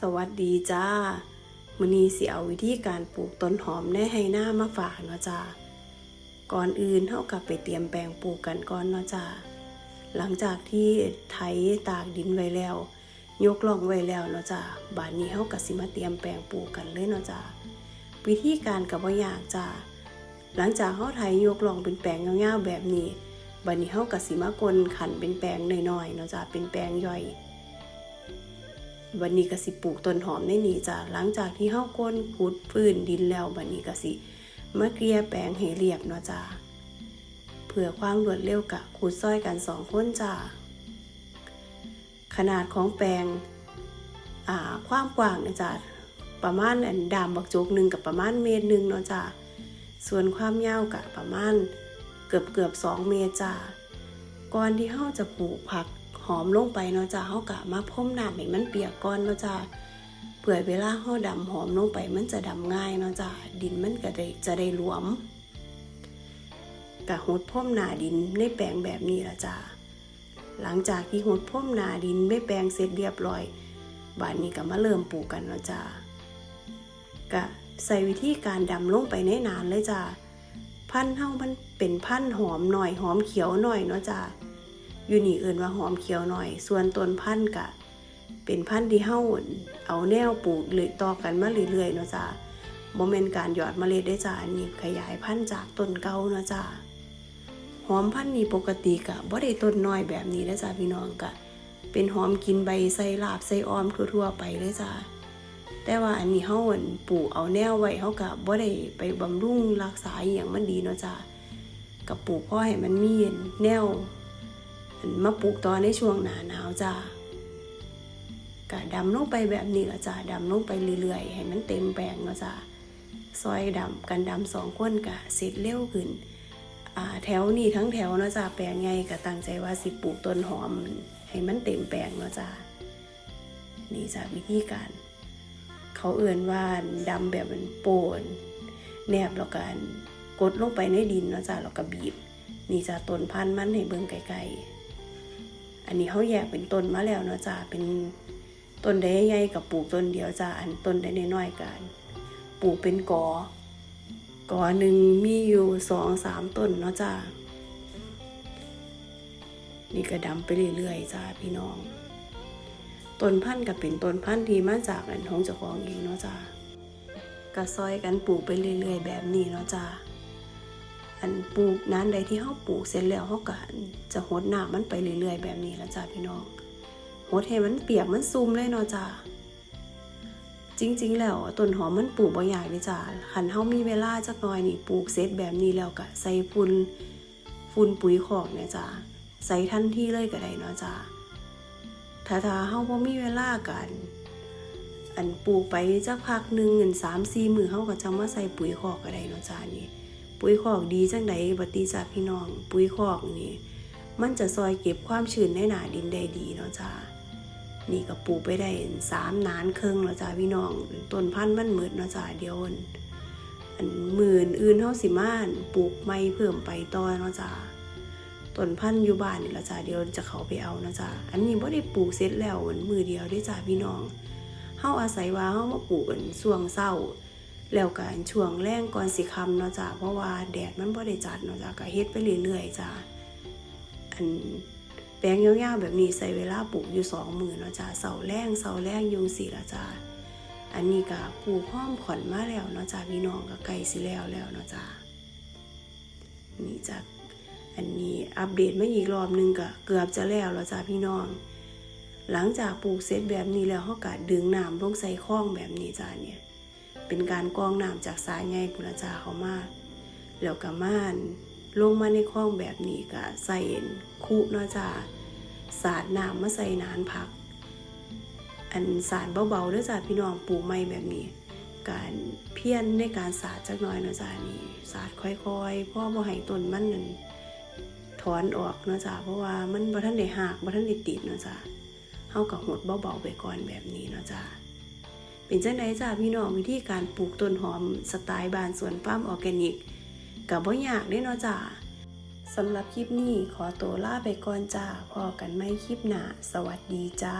สวัสดีจ้ามื้อนี้สิเอาวิธีการปลูกต้นหอมในไฮหน้ามาฝากเนาะจ้าก่อนอื่นเท่ากับไปเตรียมแปลงปลูกกันก่อนเนาะจ้าหลังจากที่ไถตากดินไว้แล้ว ยกล่องไว้แล้วเนาะจ้าบาดนี้เฮาก็สิมาเตรียมแปลงปลูกกันเลยเนาะจ้าวิธีการก็บ่ยากจ้าหลังจากเฮาไถยกล่องเป็นแปลงยาๆแบบนี้บัดนี้เฮาก็สิมากลขันเป็นแปลงน้อยๆเนาะจ้าเป็นแปลงย่อย วันนี้ก็สิปลูกต้นหอมในนี่จ้ะหลังจากที่เฮาก้นขุดฟื้นดินแล้วบัดนี้ก็สิมาเกลี่ยแปลงให้เรียบเนาะจ้ะเพื่อความรวดเร็วกะขุดซ้อยกันสองคนจ้ะขนาดของแปลงอ่าความกว้างเนี่ยจ้ะประมาณอันดามบักโจกหนึ่งกับประมาณเมตรหนึ่งเนาะจ้ะส่วนความยาวกะประมาณเกือบเกือบสองเมตรจ้ะก่อนที่เฮาจะปลูกผัก หอมลงไปเนาะจ้าเฮากะมาพ่มน้ำให้มันเปียกก่อนเนาะจ้าเผื่อเวลาเฮาดำหอมลงไปมันจะดำง่ายเนาะจ้าดินมันก็ได้จะได้หลวมกะหดพ่มหนาดินในแปลงแบบนี้ละจ้าหลังจากที่หดพ่มหนาดินไม่แปลงเสร็จเรียบร้อยบานนี้ก็มาเริ่มปลูกกันเนาะจ้ากะใส่วิธีการดำลงไปในนานเลยจ้าพันธุ์เฮามันเป็นพันธุ์หอมหน่อยหอมเขียวหน่อยเนาะจ้า อยู่นี่เอิ้นว่าหอมเขียวหน่อย ส่วนต้นพันธุ์กะ เป็นพันธุ์ที่เฮาเอาแนวปลูกเลยต่อกันมาเรื่อยๆเนาะจ้าบ่แม่นการหยอดเมล็ดได้จ้าอันนี้ขยายพันธุ์จากต้นเก่าเนาะจ้าหอมพันธุ์นี้ปกติกะบ่ได้ต้นน้อยแบบนี้นะจ้าพี่น้องกะ เป็นหอมกินใบใส่ลาบใส่ออมทั่วๆไปเลยจ้าแต่ว่าอันนี้เฮาอั่นปลูกเอาแนวไว้เฮากะบ่ได้ไปบำรุงรักษาอย่างมันดีเนาะจ้ากับปลูกเพราะให้มันมีแนว มาปลูกตอนในช่วงหนาหนาวจ้ากะดำลงไปแบบนี้ละจ้าดำลงไปเรื่อยๆ ให้มันเต็มแปลงเนะจ้าซอยดำกันดำสองคนกะเสร็จเร็วขึ้นอ่าแถวนี้ทั้งแถวเนาะจ้าแปลงไงกะตั้งใจว่าสิปลูกต้นหอม ให้มันเต็มแปลงเนาะจ้านี่จ้าวิธีการ เขาเอื่นว่าดำแบบมันโปนแนบแล้วกันกดลงไปในดินเนาะจ้าแล้วก็บีบ นี่จะต้นพันธุ์มันให้เบิ่งไกลๆ อันนี้เขาแยกเป็นต้นมาแล้วเนาะจ้าเป็นต้นใดใหญ่ๆกับปลูกต้นเดียวจ้าอันต้นใดน้อยๆกันปลูกเป็นกอกอหนึ่งมีอยู่สองสามต้นเนาะจ้านี่ก็ดำไปเรื่อยๆจ้าพี่น้องต้นพันธุ์ก็เป็นต้นพันธุ์ที่มาจากอันของเจ้าของเองเนาะจ้าก็ซอยกันปลูกไปเรื่อยๆแบบนี้เนาะจ้า อันปลูกนั้นใดที่เขาปลูกเสร็จแล้วเขาก็จะหดน้ำมันไปเรื่อยๆ แบบนี้แล้วจ้าพี่น้องหดให้มันเปียกมันซุ่มเลยเนาะจ้าจริง ๆ แล้วต้นหอมมันปลูกบ่ยากเลยจ้าคันเฮามีเวลาจักหน่อยนี่ปลูกเสร็จแบบนี้แล้วก็ใส่ฝุ่นฝุ่นปุ๋ยคอกเนี่ยจ้าใส่ทันทีเลยก็ได้เนาะจ้าถ้าถ้าเฮาบ่มีเวลากันอันปลูกไปจักพักหนึ่งเงินสามสี่มือเฮาก็จะมาใส่ปุ๋ยคอกก็ได้เนาะจ้านี่ ปุ๋ยคอกดีจังใดบัดนี้จ้าพี่น้อง ปุ๋ยคอกนี่มันจะซอยเก็บความชื้นในหนาดินได้ดีเนาะจ้านี่ก็ปลูกไปได้สามนานครึ่งแล้วจ้าพี่น้องต้นพันธุ์มันเหมือดเนาะจ้าเดียวอันอันหมื่นอื่นเฮาสิม่านปลูกไม่เพิ่มไปต่อเนาะจ้าต้นพันธุ์อยู่บ้านนี่ละจ้าเดี๋ยวจะเขาไปเอาเนาะจ้าอันนี้บ่ได้ปลูกเสร็จแล้วอันมือเดียวได้จ้าพี่น้องเฮาอาศัยว่าเฮามาปลูกอันช่วงเช้า แล้วกันช่วงแรงก่อนสิคำเนาะจ้ะเพราะว่าแดดมันบ่ได้จัดเนาะจ้ะก็เฮ็ดไปเรื่อยๆจ้ะอันแปลงยาวๆแบบนี้ใส่เวลาปลูกอยู่สองมือเนาะจ้ะเสาแรงเสาแรงยุงสีละจ้ะอันนี้ก็ปลูกห้อมขอนมาแล้วเนาะจ้ะพี่น้องก็ใกลสิแล้วแล้วเนาะจ้ะนี่จ้ะอันนี้อัปเดตมาอีกรอบนึงก็เกือบจะแล้วแล้วจ้ะพี่น้อง หลังจากปลูกเสร็จแบบนี้แล้วเขาก็ดึงน้ำลงใส่คลองแบบนี้จ้ะเนี่ย เป็นการกองน้ำจากสายใยปุระจาเขามาแล้วก็ม่านลงมาในคลองแบบนี้ก็ใส่คุเนาะจ้าสาดน้ำมาใส่นานพัก อันสาดเบาๆด้อจ้าพี่น้องปลูกไม้แบบนี้ การเพี้ยนในการสาดจักน่อยเนาะจ้านี่สาดค่อยๆพราะบ่ให้ต้นมันนั่นถอนออกเนาะจ้าเพราะว่ามันบ่ทันได้หักบ่ทันได้ติดเนาะจ้าเฮากับหดเบาๆไปก่อนแบบนี้เนาะจ้า เป็นจังไดจ้าพี่น้องวิธีการปลูกต้นหอมสไตล์บ้านสวนฟาร์มออร์แกนิกกับบ่ยากเด้เนาะจ้าสำหรับคลิปนี้ขอตัวลาไปก่อนจ้าพอกันไม่คลิปหน้าสวัสดีจ้า